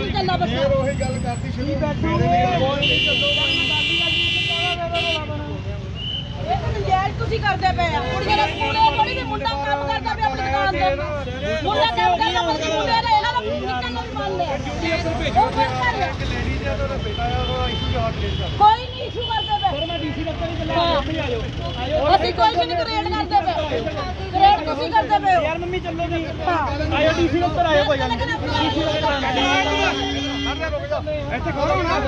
ਨਹੀਂ ਚੱਲਾ ਬੱਚਾ ਫਿਰ ਉਹੀ ਗੱਲ ਕਰਦੀ ਸ਼ੁਰੂ ਇਹ ਤਾਂ ਨਜਾਇਜ਼ ਤੁਸੀਂ ਕਰਦੇ ਪਏ ਆ ਕੁੜੀਆਂ ਦਾ ਮੁੰਡੇ ਥੋੜੀ ਵੀ ਮੁੰਡਾ ਕੰਮ ਕਰਦਾ ਪਿਆ ਆਪਣੀ ਦੁਕਾਨ ਤੇ ਮੁੰਡਾ ਕੰਮ ਕਰਦਾ ਮੁੰਡੇ ਦਾ ਇਹਨਾਂ ਦਾ ਨਿਕਲਣ ਵੀ ਮੰਨ ਲਿਆ ਉਹ ਕਰ ਕਰ ਰਿਹਾ। ਲੇਡੀ ਦਾ ਉਹਦਾ ਬੇਟਾ ਆ ਉਹ ਇਸ਼ੂ ਜਵਾਬ ਦੇ ਦਿੱਤਾ ਕੋਈ ਨਹੀਂ ਇਸ਼ੂ ਕਰਦੇ ਪਏ। ਸਰ ਮੈਂ ਡੀਸੀ ਦਫ਼ਤਰ ਹੀ। ਚੱਲਿਆ ਅਸੀਂ ਕੋਈ ਨਹੀਂ ਕ੍ਰੀਏਟ ਕਰਦੇ ਪਏ। ਕ੍ਰੀਏਟ ਤੁਸੀਂ ਕਰਦੇ ਪਏ ਹੋ। ਯਾਰ ਮੰਮੀ ਚੱਲੋ ਜੀ। ਆਇਓ ਡੀਸੀ ਦਫ਼ਤਰ ਆਇਓ ਕੋਈ ਗੱਲ ਡੀਸੀ ਇੱਥੇ ਖੜੋ ਨਾ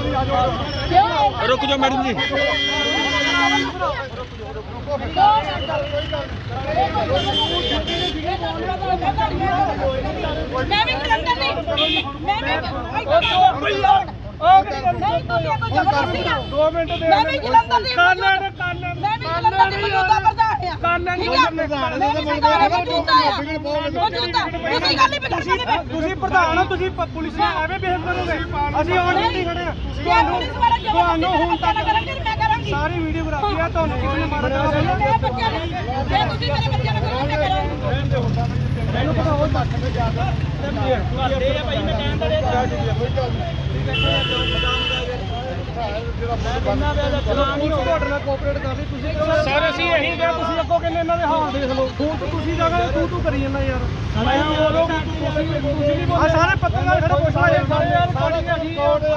ਵੀ ਆ ਜਾਓ। ਰੁਕ ਜਾਓ ਮੈਡਮ ਜੀ। ਮੈਂ ਵੀ ਕਲੰਦਰ ਨਹੀਂ ਮੈਂ ਵੀ ਨਹੀਂ ਤੁਸੀਂ ਕੋਈ ਜ਼ਬਰਦਸਤੀ ਆ ਦੋ ਮਿੰਟ ਦੇ ਮੈਂ ਵੀ ਜਲੰਧਰ ਦੀ ਕਰ ਲੈਣ ਕਰ ਲੈਣ ਮੈਂ ਵੀ ਜਲੰਧਰ ਦੀ ਮੌਜੂਦਾ ਪ੍ਰਧਾਨ ਆ। ਲੈਣ ਠੀਕ ਆ ਮੈਂ ਵੀ ਪ੍ਰਧਾਨ ਮੌਜੂਦਾ ਆ ਮੌਜੂਦਾ ਤੁਸੀਂ ਗੱਲ ਨਹੀਂ ਪਤਾ ਤੁਸੀਂ ਪ੍ਰਧਾਨ ਹੋ ਤੁਸੀਂ ਪੁਲਿਸ ਨਾਲ ਐਵੇਂ ਬਿਹੇਵ ਕਰੋਗੇ ਅਸੀਂ ਔਨ ਡਿਊਟੀ ਖੜੇ ਆ ਜ਼ਬਰਦਸਤੀ ਤੁਹਾਨੂੰ ਹੁਣ ਤੱਕ ਸਾਰੀ ਵੀਡੀਓ ਬਰਾਬਰ ਆ ਤੁਹਾਨੂੰ ਕਿਸੇ ਨੇ ਮਾਰਾ ਮੈਂ ਬੱਚਿਆਂ ਨੂੰ ਜੇ ਤੁਸੀਂ ਮੇਰੇ ਬੱਚਿਆਂ ਨੂੰ ਕਰੋਗੇ ਮੈਂ ਕਰਾਂਗੀ ਮੈਨੂੰ ਪਤਾ ਉਹ ਦੱਸ ਕੇ ਜ਼ਿਆਦਾ ਕਰਦੇ ਆ ਭਾਈ ਮੈਂ ਕਹਿਣ ਦਾ ਸਰ ਅਸੀਂ ਇਹੀ ਕਿਹਾ ਤੁਸੀਂ ਅੱਗੋਂ ਕਹਿੰਦੇ ਇਹਨਾਂ ਦੇ ਹਾਲ ਦੇਖ ਲਓ। ਹੁਣ ਤਾਂ ਤੁਸੀਂ ਜਗ੍ਹਾ ਤੂੰ ਤੂੰ ਕਰੀ ਜਾਂਦਾ ਯਾਰ। ਆ ਸਾਰੇ ਪੱਤਰਕਾਰ ਖੜੇ ਪੁੱਛ ਲੈ। ਯਾਰ ਸਾਰੇ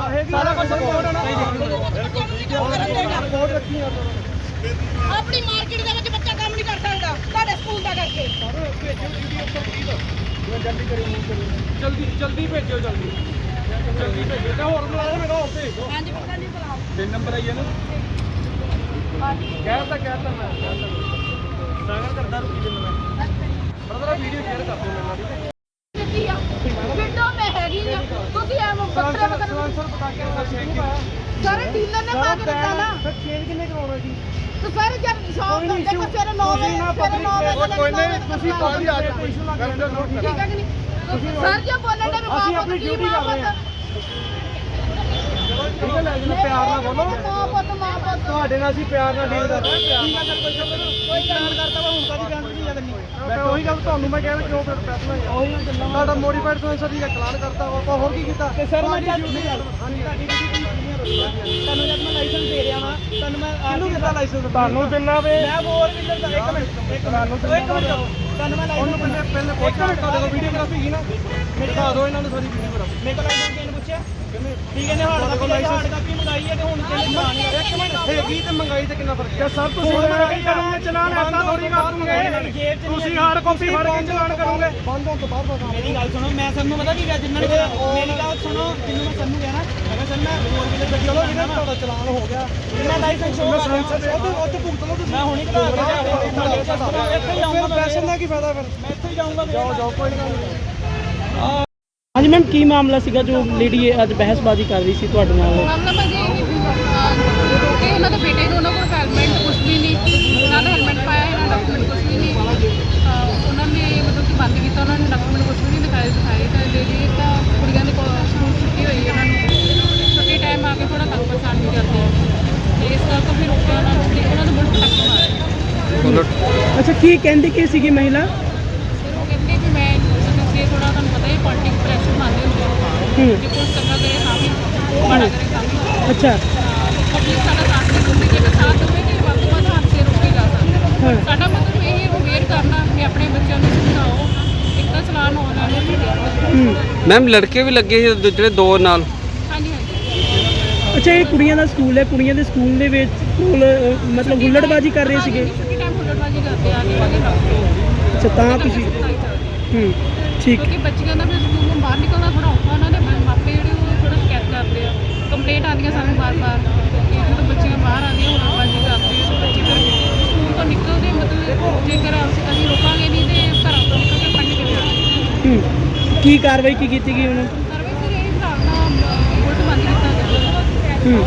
ਹੈਗੀ ਸਾਰਾ ਕੁਝ ਰਿਪੋਰਟ ਹੈ ਨਾ। ਰਿਪੋਰਟ ਰੱਖੀ ਆ। ਆਪਣੀ ਮਾਰਕੀਟ ਦੇ ਵਿੱਚ ਬੱਚਾ ਕੰਮ ਨਹੀਂ ਕਰ ਸਕਦਾ। ਤੁਹਾਡੇ ਸਕੂਲ ਦਾ ਕਰਕੇ। ਜਲਦੀ ਜਲਦੀ ਭੇਜੋ ਜਲਦੀ। ਜਲਦੀ ਭੇਜੋ ਤੇ ਹੋਰ ਬੁਲਾਓ ਮੇਰਾ ਹੋਰ ਭੇਜ ਹਾਂਜੀ ਪਤਾ ਨਹੀਂ ਬੁਲਾਓ ਤਿੰਨ ਨੰਬਰ ਆਈ ਹੈ ਨਾ? ਕਹਿਤਾ ਕਹਿਤਾ ਮੈਂ ਸਾਗਰ ਕਰਦਾ ਰੁਕੀ ਜਿੰਨ ਮੈਂ। ਬਰਦਰ ਵੀਡੀਓ ਸ਼ੇਅਰ ਕਰ ਦਿਓ ਮੇਰੇ ਨਾਲ ਦਿੱਤੀ ਆ? ਵਿੰਡੋ ਮੈਂ ਹੈਗੀ ਆ। ਤੁਸੀਂ ਐ ਬੱਕਰੇ ਬਕਰੇ ਸਰ ਡੀਲਰ ਨੇ ਪਾ ਕੇ ਦਿੱਤਾ ਨਾ ਫਿਰ ਚੇਂਜ ਕਿੰਨੇ ਕਰਾਉਣਾ ਜੀ? ਸਾਰੇ ਜਦ ਸ਼ੌਪ ਤੋਂ ਦੇਖੋ ਸਵੇਰੇ 9 ਵਜੇ ਸਵੇਰੇ 9 ਵਜੇ ਕੋਈ ਨਹੀਂ ਤੁਸੀਂ ਪਬਲਿਕ ਆ ਜਾਓ। ਇਸ਼ੂ ਨਾ ਕਰਦੇ ਨੋਟ ਠੀਕ ਹੈ ਕਿ ਨਹੀਂ? ਸਰ ਜੀ ਬੋਲਣ ਦੇ ਅਸੀਂ ਮਾਂ ਆਪਣੀ ਪੁੱਤ ਕੀ duty ਮਾਂ ਕਰ ਰਹੇ ਹਾਂ। ਪੁੱਤ ਠੀਕ ਹੈ ਲੈ ਜੀ ਪਿਆਰ ਨਾਲ ਬੋਲੋ। ਮਾਂ ਪੁੱਤ ਮਾਂ ਪੁੱਤ। ਤੁਹਾਡੇ ਨਾਲ ਅਸੀਂ ਪਿਆਰ ਨਾਲ ਡੀਲ ਕਰਦੇ ਹਾਂ। ਠੀਕ ਹੈ ਕੋਈ ਕਰਦਾ ਵਾ ਹੁਣ ਕਾਦੀ ਗੱਲ ਨਹੀਂ। ਕਰਨੀ ਮੈਂ ਉਹੀ ਗੱਲ ਤੁਹਾਨੂੰ ਮੈਂ ਕਹਿਣਾ ਕਿਉਂ ਫੈਸਲਾ ਹੈ ਉਹੀ ਗੱਲ ਤੁਹਾਡਾ ਮੋਡੀਫਾਈਡ ਤੋਂ ਸਰ ਦਾ ਚਲਾਨ ਕਰਤਾ ਵਾ। ਆਪਾਂ ਹੋਰ ਕੀ ਕੀਤਾ? ਤੇ ਸਰ ਮੈਂ ਜਦ ਹਾਂਜੀ ਤੁਹਾਡੀ ਡਿਊਟੀ ਤੁਹਾਨੂੰ ਜਦ ਮੈਂ ਲਾਇਸੈਂਸ ਦੇ ਰਿਹਾ ਵਾਂ ਤੁਹਾਨੂੰ ਮੈਂ ਕਿਹਨੂੰ ਦਿੱਤਾ ਲਾਇਸੈਂਸ ਤੁਹਾਨੂੰ ਦਿੰਨਾ ਵੇ। ਮੈਂ ਹੋਰ ਵੀ ਦਿੰਦਾ ਇੱਕ ਮਿੰਟ ਇੱਕ ਮਿੰਟ ਇੱਕ ਮਿੰਟ। ਤੁਹਾਨੂੰ ਮੈਂ ਲਾਇਸੈਂਸ ਪਹਿਲੇ ਪਹਿਲੇ ਇੱਕ ਮਿੰਟ ਤੁਹਾਡੇ ਕੋਲ ਵੀਡੀਓਗ੍ਰਾਫੀ ਹੀ ਨਾ। ਦਿਖਾ ਦਿਓ ਇਹਨਾਂ ਨੂੰ ਸਾਰੀ ਵੀਡੀਓਗ੍ਰਾਫੀ ਮੇਰੇ ਕੋਲ ਲਾਇਸੈਂਸ ਕਿਹਨੇ ਪੁੱਛਿਆ? ਠੀਕ ਹੈ ਹਾਰਡ ਕਾਪੀ ਹਾਰਡ ਕਾਪੀ ਮੰਗਾਈ ਹੈ ਤੇ ਹੁਣ ਕਿਹਨੇ ਇੱਕ ਮਿੰਟ ਹੈਗੀ ਤੇ ਮੰਗਾਈ ਤੇ ਕਿੰਨਾ ਫ਼ਰਕ ਹੈ ਸਰ ਤੁਸੀਂ ਮੰਗਾਈ ਕਰੋਗੇ ਚਲਾਨ ਐਸਾ ਥੋੜੀ ਕਰ ਦੂੰਗੇ ਤੁਸੀਂ ਹਾਰਡ ਕਾਪੀ ਫੜ ਕੇ ਚਲਾਨ ਕਰੋਗੇ। ਬੰਦ ਹੋਣ ਤੋਂ ਬਾਅਦ ਦਾ ਮੇਰੀ ਗੱਲ ਸੁਣੋ ਮੈਂ ਸਾਨੂੰ ਪਤਾ ਕੀ ਕਿਹਾ ਜਿੰਨਾਂ ਨੇ ਕਿਹਾ, ਮੇਰੀ ਗੱਲ ਸੁਣੋ ਜਿੰਨੂੰ ਮੈਂ ਸਾਨੂੰ ਕਿਹਾ ਨਾ ਮੈਂ ਕਿਹਾ ਸਰ ਮੈਂ ਫੋਰ ਵੀਲਰ ਗੱਡੀ ਚਲੋ ਚਲਾਉਣਾ ਇਹਨਾਂ ਨਾ। ਤੁਹਾਡਾ ਚਲਾਨ ਹੋ ਗਿਆ। ਮੈਂ ਲਾਇਸੈਂਸ ਸ਼ੋਅ ਕਰ ਰਿਹਾ ਲਾਇਸੈਂਸ ਉੱਥੇ ਉੱਥੇ ਭੁਗਤ ਲਓ ਤੁਸੀਂ। ਮੈਂ ਹੁਣੀ ਕਢਾ ਕੇ ਲਿਆ ਰਿਹਾ ਇੱਥੇ ਹੀ ਜਾਊਂਗਾ ਫਿਰ ਪੈਸੇ ਦਾ ਕੀ ਫਾਇਦਾ ਫਿਰ? ਮੈਂ ਇੱਥੇ ਹੀ ਜਾਊਂਗਾ ਜਾਓ ਜਾਓ ਕੋਈ ਗੱਲ ਨਹੀਂ। ਹਾਂਜੀ ਮੈਮ ਕੀ ਮਾਮਲਾ ਸੀਗਾ ਜੋ ਲੇਡੀ ਅੱਜ ਬਹਿਸਬਾਜ਼ੀ ਕਰ ਰਹੀ ਸੀ ਤੁਹਾਡੇ ਨਾਲ? ਮਾਮਲਾ ਭਾਜੀ ਇਹ ਕਿ ਕਿ ਉਹਨਾਂ ਦੇ ਬੇਟੇ ਨੂੰ ਉਹਨਾਂ ਕੋਲ ਹੈਲਮਟ ਕੁਝ ਵੀ ਨਹੀਂ ਨਾ ਤਾਂ ਹੈਲਮਟ ਪਾਇਆ ਹੈ ਨਾ ਡਾਕੂਮੈਂਟ ਕੁਝ ਵੀ ਨਹੀਂ ਅਹ ਉਹਨਾਂ ਨੇ ਮਤਲਬ ਕਿ ਬੰਦ ਕੀਤਾ ਉਹਨਾਂ ਨੇ ਡਾਕੂਮੈਂਟ ਕੁਝ ਵੀ ਨਹੀਂ ਦਿਖਾਏ ਦਿਖਾਏ ਤਾਂ ਲੇਡੀ ਤਾਂ ਕੁੜੀਆਂ ਦੇ ਕੋਲ ਸਕੂਲ ਛੁੱਟੀ ਹੋਈ ਉਹਨਾਂ ਨੂੰ ਛੁੱਟੀ ਟਾਈਮ ਆ ਕੇ ਥੋੜਾ ਤੰਗ ਪਰੇਸ਼ਾਨ ਵੀ ਕਰਦੇ ਆ ਤੇ ਇਸ ਕਰਕੇ ਫਿਰ ਰੋਕਿਆ ਉਹਨਾਂ ਨੂੰ ਤੇ ਉਹਨਾਂ ਨੂੰ ਬੁਲਟ ਟੱਕ ਮਾਰਿਆ ਅੱਛਾ ਕੀ ਕਹਿੰਦੀ ਕੀ ਸੀਗੀ ਮਹਿਲਾ? ਫਿਰ ਉਹ ਕਹਿੰਦੇ ਵੀ ਮੈਂ ਤੁਸੀਂ ਥੋੜਾ ਤੁਹਾਨੂੰ ਪਤਾ ਹੀ ਪੋਲਿਟਿਕ ਪ੍ਰੈਸ਼ਰ ਮੰਨਦੇ ਹੁੰਦੇ ਹੋ ਹੂੰ। ਕਿ ਕੋਈ ਚੰਗਾ ਕਰੇ ਤਾਂ ਵੀ ਮਾੜਾ ਕਰੇ ਤਾਂ ਵੀ। ਅੱਛਾ। ਪਬਲਿਕ ਸਾਡਾ ਸਾਥ ਨਹੀਂ ਦਿੰਦੀ ਜੇ ਸਾਥ ਦੇਵੇ ਤੇ ਵੱਧ ਤੋਂ ਵੱਧ ਹਾਦਸੇ ਰੋਕੇ ਜਾ ਸਕਦੇ ਹਾਂ। ਸਾਡਾ ਮਤਲਬ ਇਹ ਅਵੇਅਰ ਕਰਨਾ ਕਿ ਆਪਣੇ ਬੱਚਿਆਂ ਨੂੰ ਸਮਝਾਓ ਇੱਕ ਤਾਂ ਚਲਾਨ ਆਨਲਾਈਨ ਹੋ ਗਿਆ ਹੂੰ। ਮੈਮ ਲੜਕੇ ਵੀ ਲੱਗੇ ਸੀ ਜਿਹੜੇ ਦੋ ਨਾਲ? ਹਾਂਜੀ ਹਾਂਜੀ। ਅੱਛਾ ਇਹ ਕੁੜੀਆਂ ਦਾ ਸਕੂਲ ਹੈ ਕੁੜੀਆਂ ਦੇ ਸਕੂਲ ਦੇ ਵਿੱਚ ਕੋਲ ਮਤਲਬ ਹੁੱਲੜਬਾਜ਼ੀ ਕਰ ਰਹੇ ਸੀਗੇ। ਹੁੱਲੜਬਾਜ਼ੀ ਕਰਦੇ ਆ ਕੇ ਵਾਲੇ ਰੱਖਦੇ ਅੱਛਾ ਤਾਂ ਤੁਸੀਂ ਹੂੰ ਠੀਕ। ਕਿਉਂਕਿ ਬੱਚਿਆਂ ਦਾ ਫਿਰ ਸਕੂਲ ਤੋਂ ਬਾਹਰ ਨਿਕਲਣਾ ਥੋੜਾ ਔਖਾ ਉਹਨਾਂ ਦੇ ਮਾਪੇ ਜਿਹੜੇ ਉਹ ਥੋੜਾ ਸ਼ਿਕਾਇਤ ਕਰਦੇ ਆ। ਕੰਪਲੇਂਟ ਆਉਂਦੀਆਂ ਸਾਨੂੰ ਬਾਰ-ਬਾਰ ਕਿ ਜਦੋਂ ਬੱਚੀਆਂ ਬਾਹਰ ਆਉਂਦੀਆਂ ਹੁੱਲੜਬਾਜ਼ੀ ਕਰਦੇ ਆ ਬੱਚੇ ਫਿਰ ਸਕੂਲ ਤੋਂ ਨਿਕਲਦੇ ਮਤਲਬ ਜੇਕਰ ਅਸੀਂ ਰੋਕਾਂਗੇ ਨਹੀਂ ਤੇ ਘਰਾਂ ਤੋਂ ਨਿਕਲ ਕੇ ਪੰਜ ਕਿਵੇਂ ਆਉਣਗੇ ਹੂੰ ਕੀ ਕਾਰਵਾਈ ਕੀ ਕੀਤੀ ਗਈ ਉਹਨਾਂ ਸਰਵਿਸ ਇਹ ਹਿਸਾਬ ਨਾਲ ਉਲਟ ਬੰਦ ਕੀਤਾ ਜਾਵੇ ਹੂੰ।